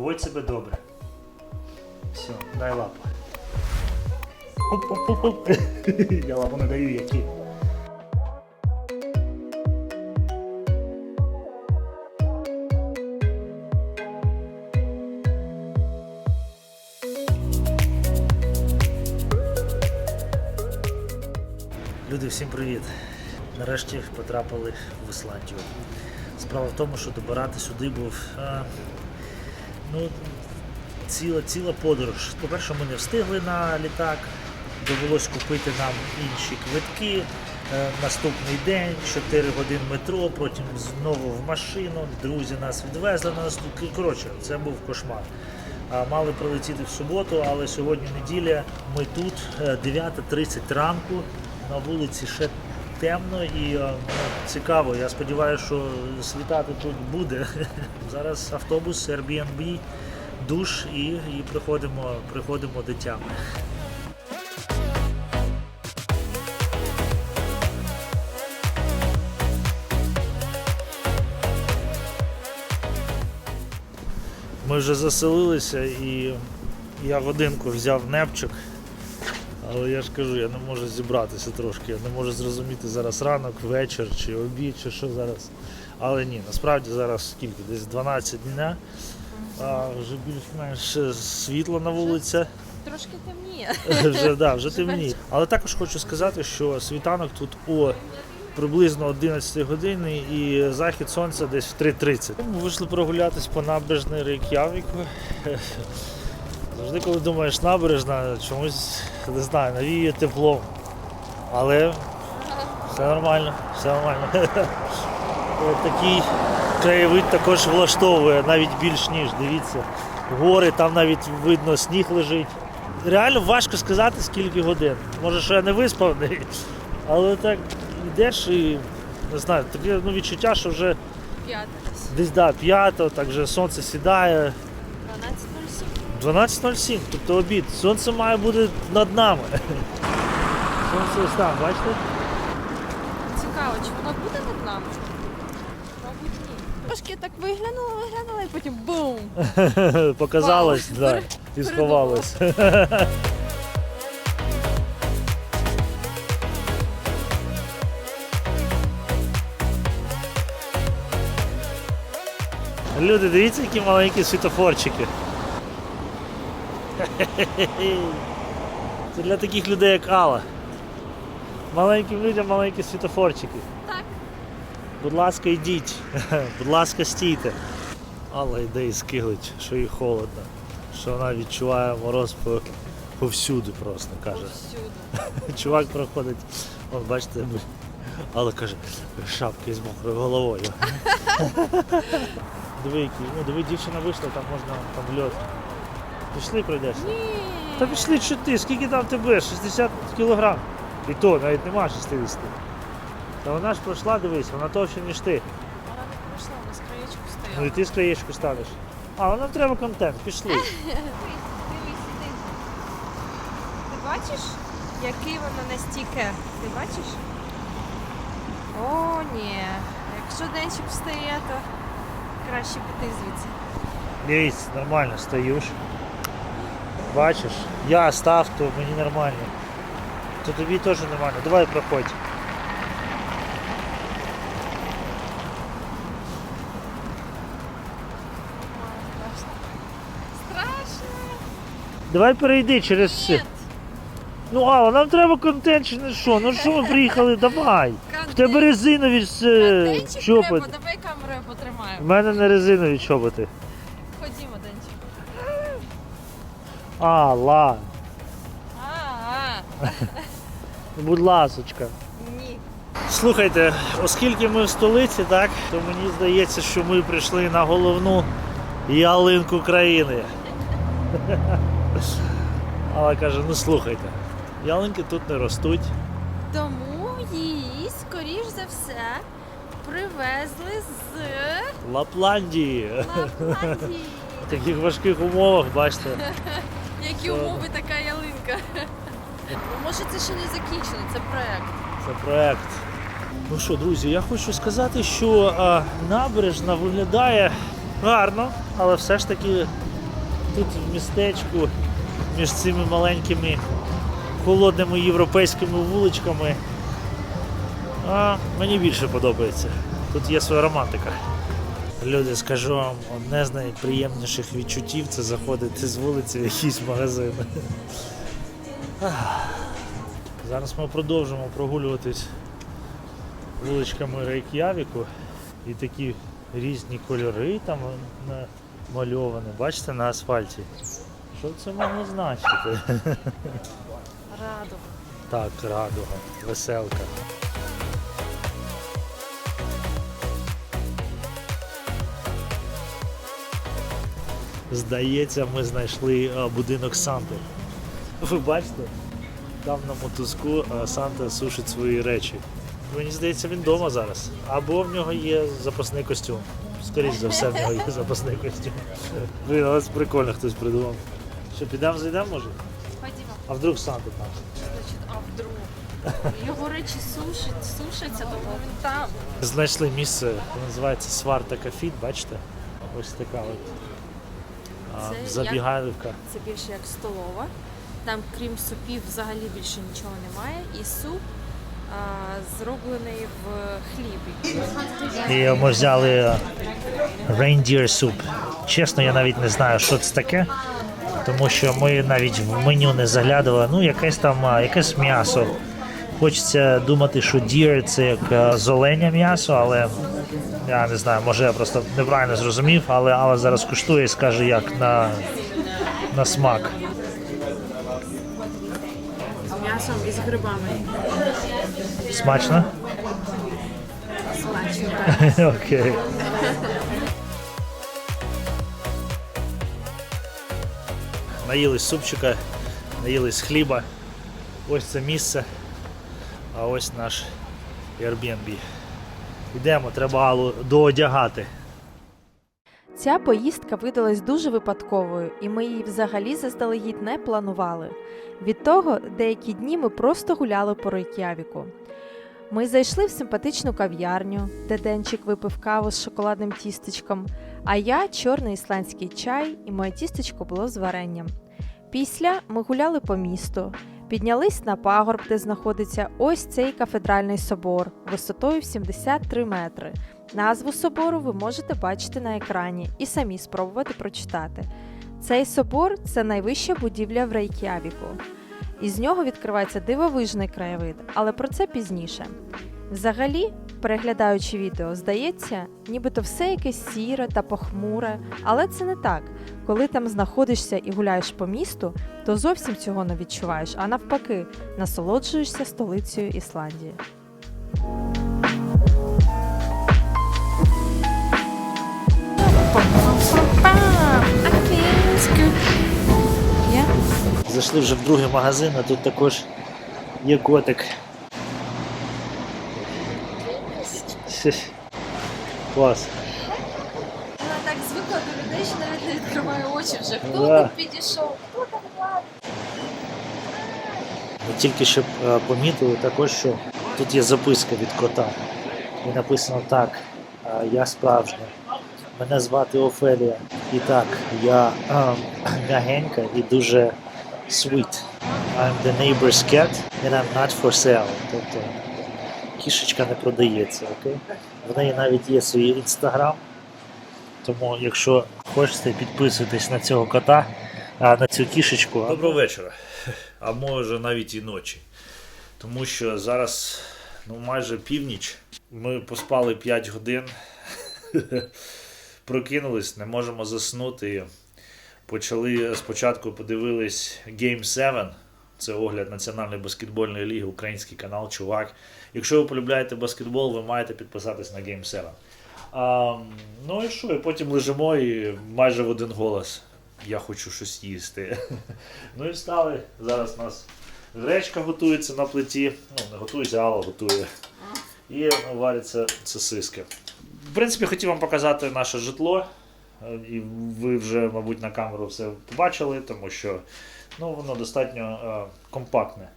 Поводь себе добре. Все, дай лапу. Оп-оп-оп-оп. Я лапу не даю, які. Люди, всім привіт! Нарешті потрапили в Ісландію. Справа в тому, що добирати сюди був а, ну, ціла, ціла подорож. По-перше, ми не встигли на літак, довелось купити нам інші квитки. Е, Наступний день, 4 години метро, потім знову в машину. Друзі нас відвезли на наступний. Коротше, це був кошмар. Мали прилетіти в суботу, але сьогодні неділя. Ми тут е, 9.30 ранку. На вулиці ще темно і е, цікаво. Я сподіваюся, що світати тут буде. Зараз автобус, Airbnb, душ і, і приходимо, приходимо до. Ми вже заселилися і я годинку взяв непчик. Але я ж кажу, я не можу зібратися трошки, я не можу зрозуміти зараз ранок, вечір чи обід, чи що зараз. Але ні, насправді зараз скільки? Десь 12 дня. А вже більш-менш е, світло на вулиці. Трошки темніє. вже, да, вже темніє. Але також хочу сказати, що світанок тут о приблизно 11 годині і захід сонця десь в 3.30. Ми вийшли прогулятись по набережній Рейк'явіку. Завжди, коли думаєш набережна, чомусь не знаю, навіює теплом. Але все нормально, все нормально. Такий краєвид також влаштовує, навіть більш ніж, дивіться. Гори, там навіть видно сніг лежить. Реально важко сказати, скільки годин. Може, що я не виспаний, але так йдеш і не знаю, таке ну, відчуття, що вже П'ята десь да, п'ято, так вже сонце сідає. 12.07. 12.07, тобто обід. Сонце має бути над нами. Сонце ось там, бачите? Цікаво, чи воно буде над нами? Мабуть, ні. Трошки так виглянуло, виглянуло і потім бум! Показалось, Вау, да, і сховалось. Люди, дивіться, які маленькі світофорчики. Це для таких людей, як Алла. Маленьким людям маленькі світофорчики. Так. Будь ласка, йдіть. Будь ласка, стійте. Алла йде і скиглить, що їй холодно, що вона відчуває мороз по, повсюди просто каже. Повсюди. Чувак проходить, он бачите, Алла каже, шапки з мокрою головою. диви, ну диви, дівчина вийшла, там можна там льот. Пішли пройдешся. Ні. Та пішли що ти, скільки там тебе? 60 кілограм. І то навіть нема 60. Та вона ж пройшла, дивись, вона товща, ніж ти. Вона не пройшла, вона з краєчку Ну і ти з краєчку станеш. А, нам треба контент, пішли. Ти бачиш, який воно настільки? Ти бачиш? О, ні. Якщо денчик встає, то краще піти звідси. Дивись, нормально стаєш. Бачиш, я став, то мені нормально. То тобі теж нормально. Давай проходь. Давай перейди через. Ні. Ну, Алла, нам треба контент чи не що? Ну що ми приїхали, давай. В тебе резинові е, Денчик чоботи. треба, давай камерою потримаємо. мене не резинові чоботи. А, ладно. А, а, Будь ласочка. ні. Слухайте, оскільки ми в столиці, так, то мені здається, що ми прийшли на головну ялинку країни. Але каже, ну слухайте, ялинки тут не ростуть. Тому її, скоріш за все, привезли з Лапландії. Лапландії. В таких важких умовах, бачите. Які умови така ялинка. Може, це ще не закінчено, це проект. Це проект. Ну що, друзі, я хочу сказати, що а, набережна виглядає гарно, але все ж таки тут в містечку, між цими маленькими холодними європейськими вуличками. А мені більше подобається. Тут є своя романтика. Люди, скажу вам, одне з найприємніших відчуттів це заходити з вулиці в якийсь магазин. Зараз ми продовжимо прогулюватись вуличками Рейк'явіку і такі різні кольори там намальовані. Бачите на асфальті? Що це має значити? Радуга. Так, радуга, веселка. Здається, ми знайшли будинок Санти. Ви бачите? Там на мотузку Санта сушить свої речі. Мені здається, він вдома зараз. Або в нього є запасний костюм. Скоріше за все, в нього є запасний костюм. Блін, але це прикольно хтось придумав. Що, підемо зайдемо, може? Ходімо. А вдруг Санта там? Значить, а вдруг? Його речі сушать, сушаться, тому він там. Знайшли місце, називається Сварта Кафіт, бачите? Ось така от а, Це як- Це більше як столова. Там, крім супів, взагалі більше нічого немає. І суп а, зроблений в хлібі. І ми взяли е, reindeer soup. Чесно, я навіть не знаю, що це таке, тому що ми навіть в меню не заглядували. Ну, якесь там якесь м'ясо. Хочеться думати, що deer – це як е, золеня м'ясо, але я не знаю, може я просто неправильно зрозумів, але Алла зараз куштує і скаже, як на, на смак. М'ясом і з грибами. Смачно? Смачно. Окей. Наїлись супчика, наїлись хліба. Ось це місце, а ось наш Airbnb. Йдемо, треба Аллу доодягати. Ця поїздка видалась дуже випадковою, і ми її взагалі заздалегідь не планували. Від того, деякі дні ми просто гуляли по Рейк'явіку. Ми зайшли в симпатичну кав'ярню, де Денчик випив каву з шоколадним тістечком, а я чорний ісландський чай, і моє тістечко було з варенням. Після ми гуляли по місту, піднялись на пагорб, де знаходиться ось цей кафедральний собор висотою в 73 метри. Назву собору ви можете бачити на екрані і самі спробувати прочитати. Цей собор це найвища будівля в Рейк'явіку. Із нього відкривається дивовижний краєвид, але про це пізніше. Взагалі, переглядаючи відео, здається, нібито все якесь сіре та похмуре, але це не так. Коли там знаходишся і гуляєш по місту, то зовсім цього не відчуваєш, а навпаки, насолоджуєшся столицею Ісландії. Зайшли вже в другий магазин, а тут також є котик. Клас. Звикла до людей, що навіть не відкриває очі вже. Хто Да. тут підійшов? Хто там гладить? Ми тільки що е, помітили також, що тут є записка від кота. І написано так: е, я справжня. Мене звати Офелія. І так, я е, м'ягенька і дуже sweet. I'm the neighbor's cat and I'm not for sale. Тобто кішечка не продається, окей? В неї навіть є свій інстаграм. Тому, якщо хочете, підписуйтесь на цього кота, а на цю кішечку. Доброго вечора, а може навіть і ночі. Тому що зараз ну, майже північ. Ми поспали 5 годин, прокинулись, не можемо заснути. Почали спочатку подивились Game 7. Це огляд Національної баскетбольної ліги, український канал, чувак. Якщо ви полюбляєте баскетбол, ви маєте підписатись на Game 7. А, ну і що? І потім лежимо і майже в один голос. Я хочу щось їсти. Ну і встали. Зараз у нас гречка готується на плиті. Ну, не готується, Алла готує. І варяться сосиски. В принципі, хотів вам показати наше житло. І ви вже, мабуть, на камеру все побачили, тому що ну, воно достатньо е, компактне.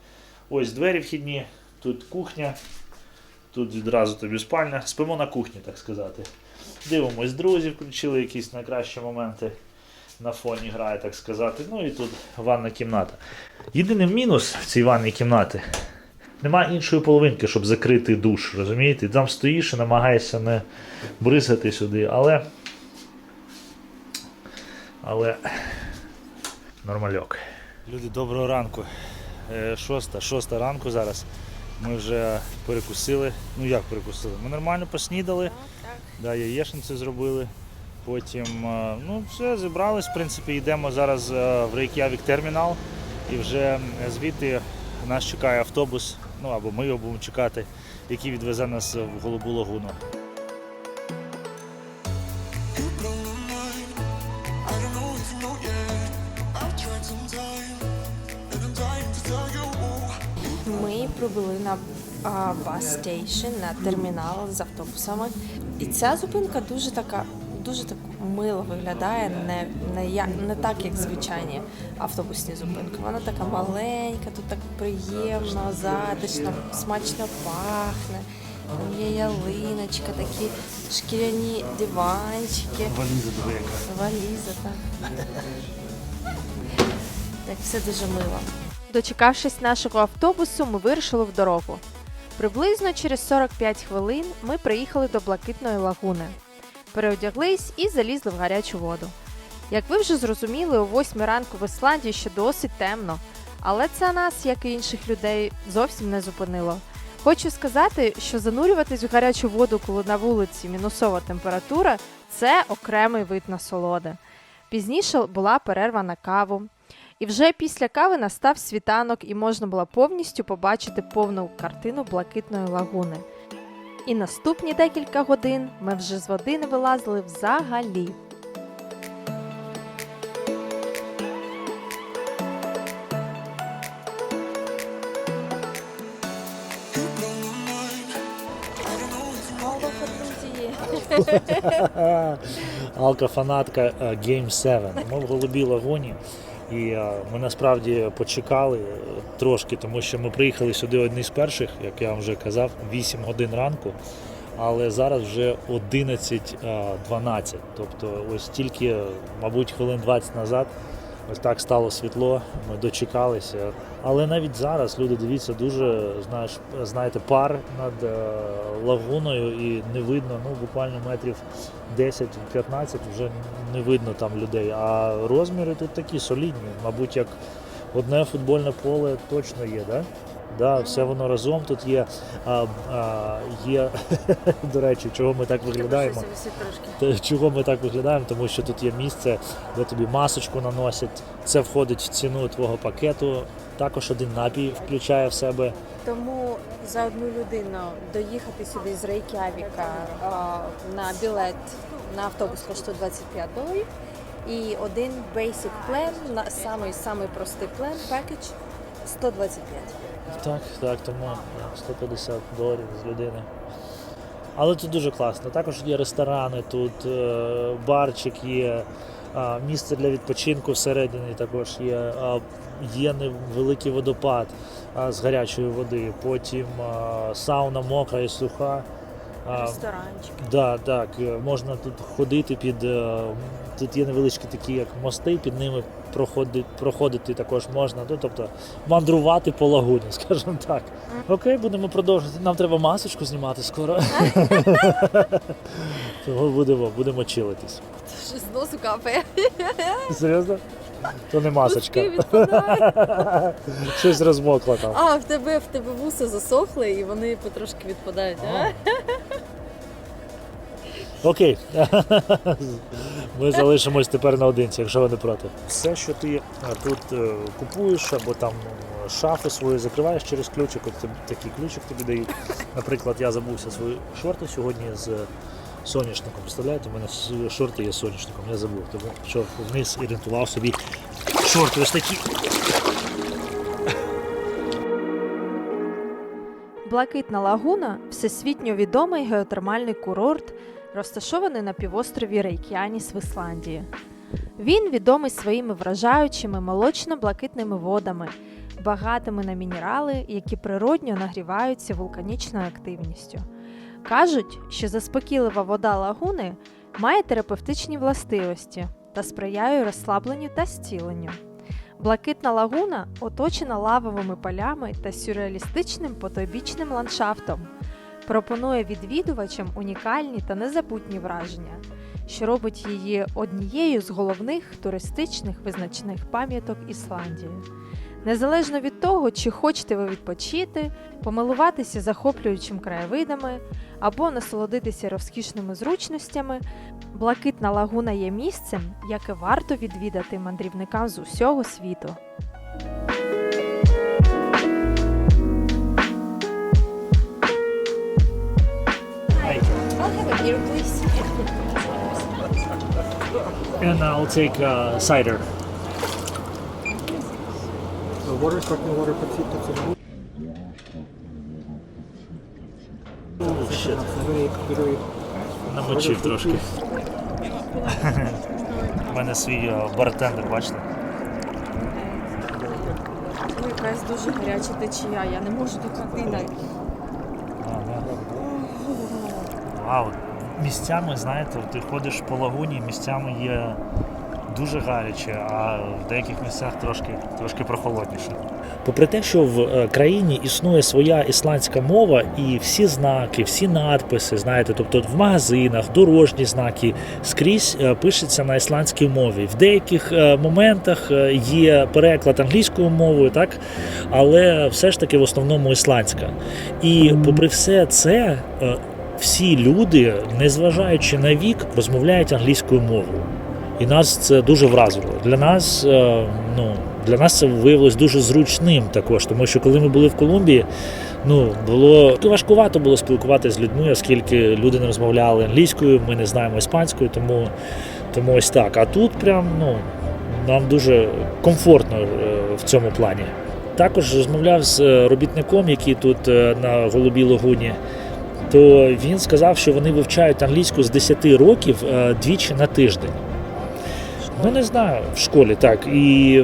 Ось двері вхідні, тут кухня, тут відразу тобі спальня. Спимо на кухні, так сказати. Дивимось, друзі, включили якісь найкращі моменти. на фоні грає, так сказати. Ну і тут ванна кімната. Єдиний мінус в цій ванній кімнаті немає іншої половинки, щоб закрити душ. Розумієте? Там стоїш і намагаєшся не бризати сюди, але. Але. Нормальок. Люди, доброго ранку. Е, Шоста, шоста ранку зараз. Ми вже перекусили. Ну як перекусили? Ми нормально поснідали. Да, яєшницю зробили. Потім, е, ну, все, зібрались, в принципі, йдемо зараз е, в Рейк'явік термінал. І вже е, звідти нас чекає автобус, ну або ми його будемо чекати, який відвезе нас в Голубу Лагуну. Прибули на бас стейшн, на термінал з автобусами. І ця зупинка дуже така, дуже так мило виглядає, не, не, як, не так, як звичайні автобусні зупинки. Вона така маленька, тут так приємно, затишно, смачно пахне. Там є ялиночка, такі шкіряні диванчики. Валіза яка. Валіза, так. Так, все дуже мило. Дочекавшись нашого автобусу, ми вирушили в дорогу. Приблизно через 45 хвилин ми приїхали до Блакитної лагуни, переодяглись і залізли в гарячу воду. Як ви вже зрозуміли, о 8 ранку в Ісландії ще досить темно, але це нас, як і інших людей, зовсім не зупинило. Хочу сказати, що занурюватись в гарячу воду, коли на вулиці мінусова температура, це окремий вид насолоди. Пізніше була перерва на каву. І вже після кави настав світанок, і можна було повністю побачити повну картину блакитної лагуни. І наступні декілька годин ми вже з води не вилазили взагалі. Алка-фанатка е, Game 7. Ми в голубій лагуні. І е, ми насправді почекали е, трошки, тому що ми приїхали сюди одні з перших, як я вам вже казав, 8 годин ранку. Але зараз вже 11.12. Тобто ось тільки, мабуть, хвилин 20 назад ось так стало світло, ми дочекалися. Але навіть зараз люди дивіться дуже, знаєш, знаєте, пар над е, лагуною і не видно, ну буквально метрів 10-15 вже не видно там людей. А розміри тут такі солідні, мабуть, як одне футбольне поле точно є, да? Да, все воно разом тут є. А, а, є до речі, чого ми так виглядаємо. Чого ми так виглядаємо? Тому що тут є місце, де тобі масочку наносять. Це входить в ціну твого пакету. Також один напій включає в себе. Тому за одну людину доїхати сюди з Рейкявіка на білет на автобус коштує 25 доларів. І один basic plan, самий самий простий план, пакетж 125. Так, так, тому да, 150 доларів з людини. Але тут дуже класно. Також є ресторани, тут е, барчик є, а, місце для відпочинку всередині також є. а, Є невеликий водопад з гарячої води, потім сауна мокра і суха. А, Ресторанчик. Да, так, е, можна тут ходити під. е, Тут є невеличкі такі як мости, під ними проходити, проходити також можна. Ну, тобто мандрувати по лагуні, скажімо так. Окей, будемо продовжувати. Нам треба масочку знімати скоро. Тому будемо, будемо чилитись. Щось з носу капає. Серйозно? То не масочка. Щось розмокло там. А, в тебе, в тебе вуса засохли і вони потрошки відпадають. А? Окей. Ми залишимось тепер наодинці, якщо ви не проти. Все, що ти тут е, купуєш, або там е, шафу свою закриваєш через ключик, от такий ключик тобі дають. Наприклад, я забувся свої шорти сьогодні з соняшником. Представляєте, у мене шорти є з соняшником, я забув. Тому що вниз орієнтував собі шорти ось такі. Блакитна лагуна всесвітньо відомий геотермальний курорт, розташований на півострові Рейкяніс в Ісландії. Він відомий своїми вражаючими молочно-блакитними водами, багатими на мінерали, які природньо нагріваються вулканічною активністю. Кажуть, що заспокійлива вода лагуни має терапевтичні властивості, та сприяє розслабленню та зціленню. Блакитна лагуна оточена лавовими полями та сюрреалістичним потойбічним ландшафтом. Пропонує відвідувачам унікальні та незабутні враження, що робить її однією з головних туристичних визначних пам'яток Ісландії. Незалежно від того, чи хочете ви відпочити, помилуватися захоплюючим краєвидами або насолодитися розкішними зручностями, Блакитна лагуна є місцем, яке варто відвідати мандрівникам з усього світу. Beer, please. And I'll take uh, cider. The water, sparkling water, Pepsi, Pepsi. Oh, shit. Намочив трошки. У мене свій е, бартендер, бачите? Ой, якась дуже гаряча течія, я не можу доходити навіть. Вау. Місцями, знаєте, ти ходиш по лагуні, місцями є дуже гаряче, а в деяких місцях трошки, трошки прохолодніше. Попри те, що в е, країні існує своя ісландська мова, і всі знаки, всі надписи, знаєте, тобто в магазинах, дорожні знаки скрізь е, пишеться на ісландській мові. В деяких е, моментах є переклад англійською мовою, так, але все ж таки в основному ісландська. І попри все це, всі люди, незважаючи на вік, розмовляють англійською мовою. І нас це дуже вразило. Для нас, е, ну, для нас це виявилось дуже зручним також, тому що коли ми були в Колумбії, ну було важкувато було спілкуватися з людьми, оскільки люди не розмовляли англійською, ми не знаємо іспанською, тому, тому ось так. А тут прям ну, нам дуже комфортно е, в цьому плані. Також розмовляв з е, робітником, який тут на Голубій Лагуні. То він сказав, що вони вивчають англійську з 10 років е, двічі на тиждень. Ну, не знаю, в школі так. І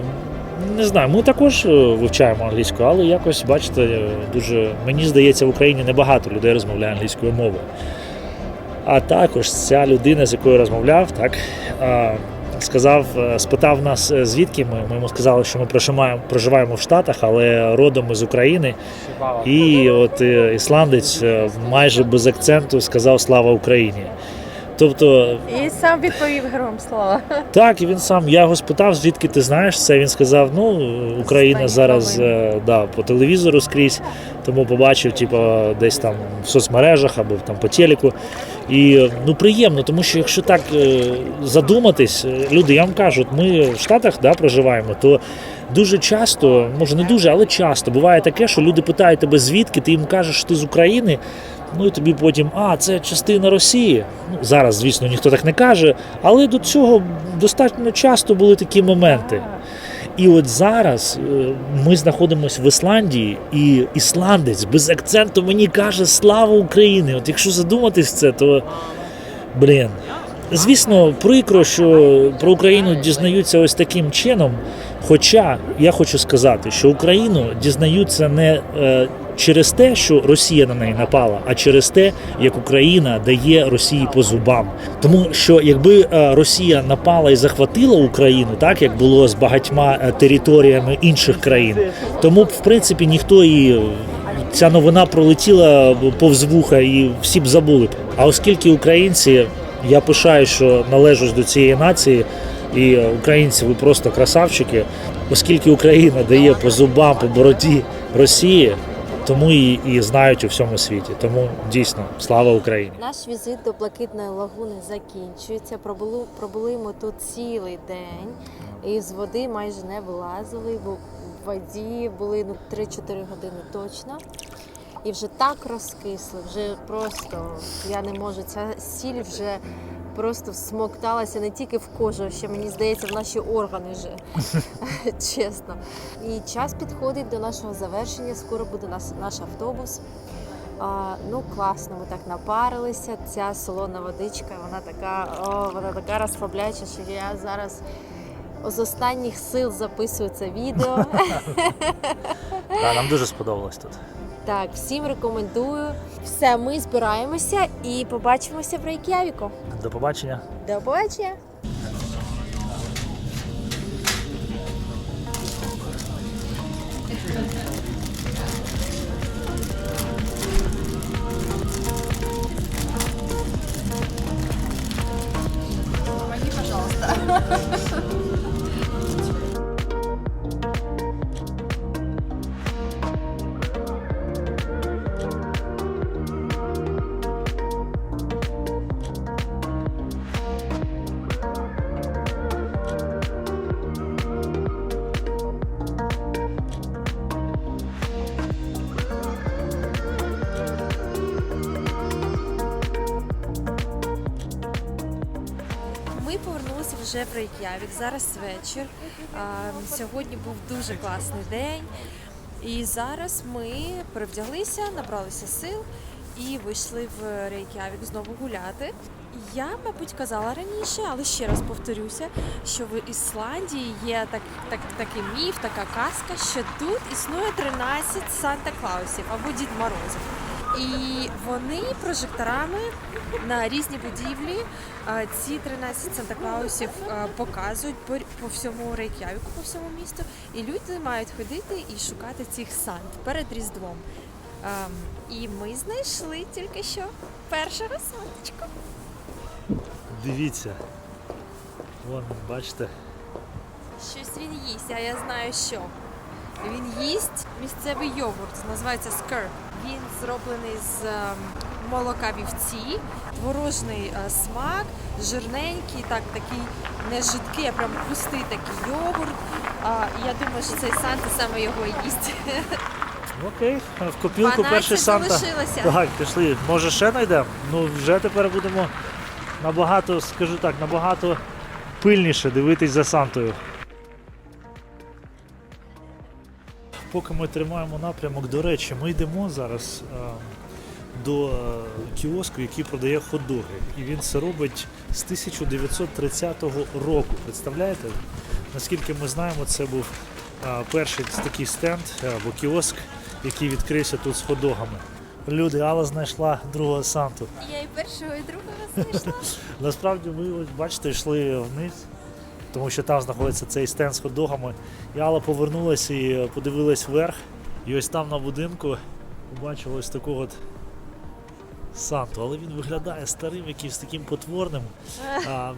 не знаю, ми також е, вивчаємо англійську, але якось, бачите, е, дуже мені здається, в Україні небагато людей розмовляє англійською мовою. А також ця людина, з якою розмовляв, так, сказав, е, спитав нас, е, звідки ми. Ми йому сказали, що ми проживаємо, проживаємо в Штатах, але родом із України. І от е, ісландець майже без акценту сказав Слава Україні. Тобто І сам відповів героям слова. так, і він сам. Я його спитав, звідки ти знаєш це. Він сказав: ну, Україна зараз е, да, по телевізору скрізь, тому побачив, типу, десь там в соцмережах або там по телеку. І ну приємно, тому що якщо так е, задуматись, е, люди, я вам кажу, ми в Штатах да, проживаємо, то дуже часто, може не дуже, але часто буває таке, що люди питають тебе, звідки, ти їм кажеш, що ти з України. Ну і тобі потім, а, це частина Росії. Ну, зараз, звісно, ніхто так не каже, але до цього достатньо часто були такі моменти. І от зараз е, ми знаходимося в Ісландії, і ісландець без акценту мені каже Слава Україні! От якщо задуматись це, то блін. Звісно, прикро, що про Україну дізнаються ось таким чином. Хоча я хочу сказати, що Україну дізнаються не е, через те, що Росія на неї напала, а через те, як Україна дає Росії по зубам. Тому що якби е, Росія напала і захватила Україну, так як було з багатьма е, територіями інших країн, тому в принципі ніхто і ця новина пролетіла повз вуха і всі б забули. А оскільки українці, я пишаю, що належу до цієї нації, і е, українці, ви просто красавчики, оскільки Україна дає по зубам, по бороді Росії, тому і, і знають у всьому світі. Тому дійсно слава Україні. Наш візит до Блакитної лагуни закінчується. Пробули, пробули ми тут цілий день. І з води майже не вилазили, бо в воді були ну, 3-4 години точно. І вже так розкисли, вже просто я не можу. Ця сіль вже просто всмокталася не тільки в кожу, а ще мені здається, в наші органи вже. Чесно. І час підходить до нашого завершення. Скоро буде нас, наш автобус. А, ну класно, ми так напарилися. Ця солона водичка, вона така, о, вона така розслабляюча, що я зараз з останніх сил записую це відео. Нам дуже сподобалось тут. Так, всім рекомендую. Все, ми збираємося і побачимося в Рейк'явіку. До побачення. До побачення! Вже в Рейк'явік. Зараз вечір. Сьогодні був дуже класний день. І зараз ми перевдяглися, набралися сил і вийшли в Рейк'явік знову гуляти. Я, мабуть, казала раніше, але ще раз повторюся, що в Ісландії є так, так, такий міф, така казка, що тут існує 13 Санта-Клаусів або Дід Морозів. І вони прожекторами на різні будівлі ці 13 Санта-Клаусів показують по, всьому Рейк'явіку, по всьому місту. І люди мають ходити і шукати цих сант перед Різдвом. Ем, і ми знайшли тільки що першого санточку. Дивіться. Вон, бачите. Щось він їсть, а я знаю що. Він їсть місцевий йогурт, називається скер. Він зроблений з ем, молока вівці, творожний е, смак, жирненький, так такий не жидкий, а прям густий такий йогурт. Я думаю, що цей Санта саме його і їсть. Окей, в копілку перший Санта. залишилося. Так, пішли. Може ще знайдемо? Ну вже тепер будемо набагато, скажу так, набагато пильніше дивитись за Сантою. Поки ми тримаємо напрямок, до речі, ми йдемо зараз е, до е, кіоску, який продає хот-доги. І він це робить з 1930 року. Представляєте? Наскільки ми знаємо, це був е, перший такий стенд або кіоск, який відкрився тут з хот-догами. Люди, Алла знайшла другого Санту. Я і першого, і другого знайшла. Насправді ми, ось, бачите, йшли вниз, тому що там знаходиться цей стенд з хот-догами. І Алла повернулася і подивилась вверх. І ось там на будинку побачила ось такого от Санту. Але він виглядає старим, якимось таким потворним. А,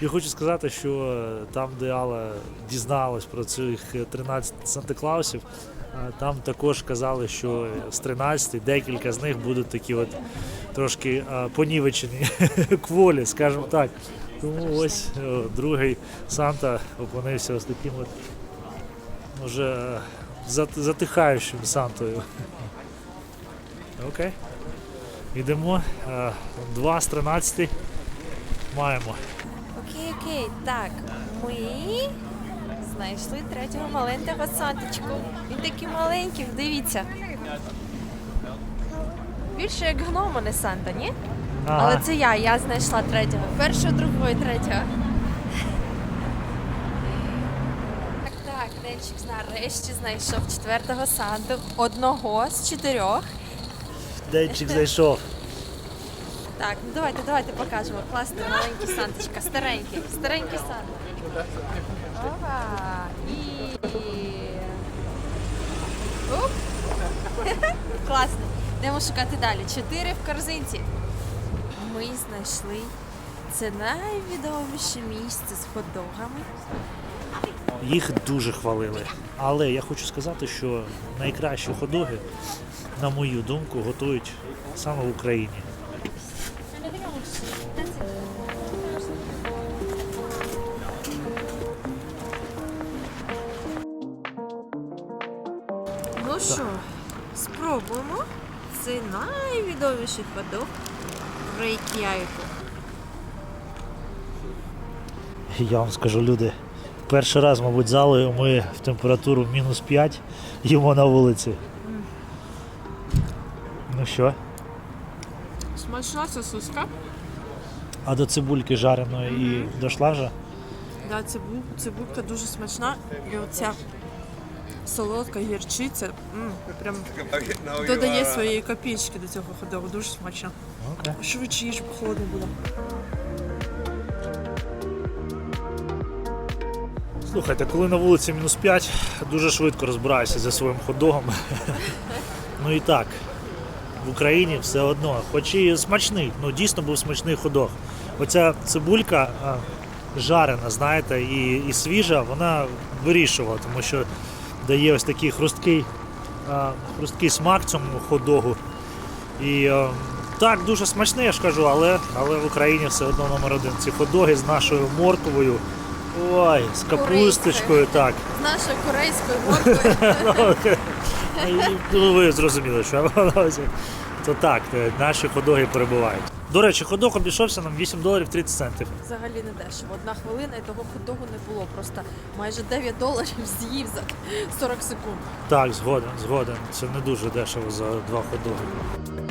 і хочу сказати, що там, де Алла дізналась про цих 13 Санта-Клаусів, там також казали, що з 13 декілька з них будуть такі от трошки понівечені кволі, скажімо так. Тому ось о, другий Санта опинився ось таким от уже е, затихаючим Сантою. Окей. Йдемо. Е, Два з 13 маємо. Окей, окей, так. Ми знайшли третього маленького санточку. Він такий маленький, дивіться. Більше як гном, а не Санта, ні? Але це я, я знайшла третього. Першого, другого і третього. Так, так, Денчик нарешті знайшов четвертого Санту. Одного з чотирьох. Денчик зайшов. Так, ну давайте, давайте покажемо. Класний маленький Санточка, старенький, старенький Санта. Ова! І... Оп! Класно. Йдемо шукати далі. Чотири в корзинці. Ми знайшли це найвідоміше місце з хот-догами. Їх дуже хвалили. Але я хочу сказати, що найкращі ходоги, на мою думку, готують саме в Україні. Ну що, спробуємо. Це найвідоміший ходок Рейк'явіку. Я вам скажу, люди, перший раз, мабуть, залою ми в температуру мінус 5 їмо на вулиці. Ну що? Смачна сосиска. А до цибульки жареної і дошла вже? Да, цибуль, цибулька дуже смачна. І оця солодка гірчиця м, прям додає своєї копійки до цього ходову. Дуже смачно. Окей. Швидше їж, бо холодно буде. Слухайте, коли на вулиці мінус 5, дуже швидко розбираюся зі своїм ходогом. ну і так, в Україні все одно, хоч і смачний, ну дійсно був смачний ходок. Оця цибулька а, жарена, знаєте, і, і свіжа, вона вирішувала, тому що дає ось такий хрусткий, а, хрусткий смак цьому ходогу. І так, дуже смачний, я ж кажу, але, але в Україні все одно номер один. Ці ходоги з нашою морковою. Ой, з капусточкою, так. З нашою корейською морквою. І, Ну, ви зрозуміли, що. То так, е, наші ходоги перебувають. До речі, ходок обійшовся нам 8 доларів 30 центів. Взагалі не дешево. Одна хвилина і того хот-догу не було. Просто майже 9 доларів з'їв за 40 секунд. Так, згоден, згоден. Це не дуже дешево за два ходоги.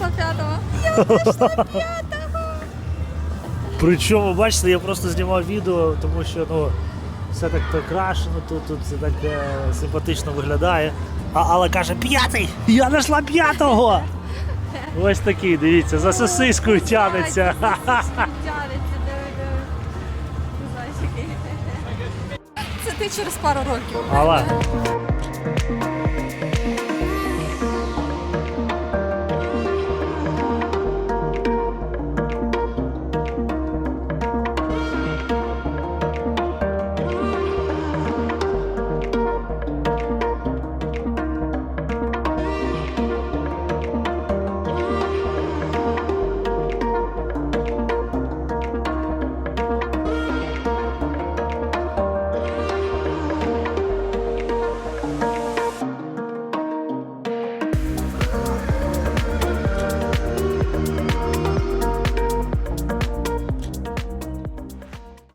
Я нашла п'ятого. Причому, бачите, я просто знімав відео, тому що ну, все так прикрашено, тут, тут все так е, симпатично виглядає. А Алла каже, п'ятий! Я знайшла п'ятого! Ось такий, дивіться, за сосискою тянеться. Це ти через пару років. Алла,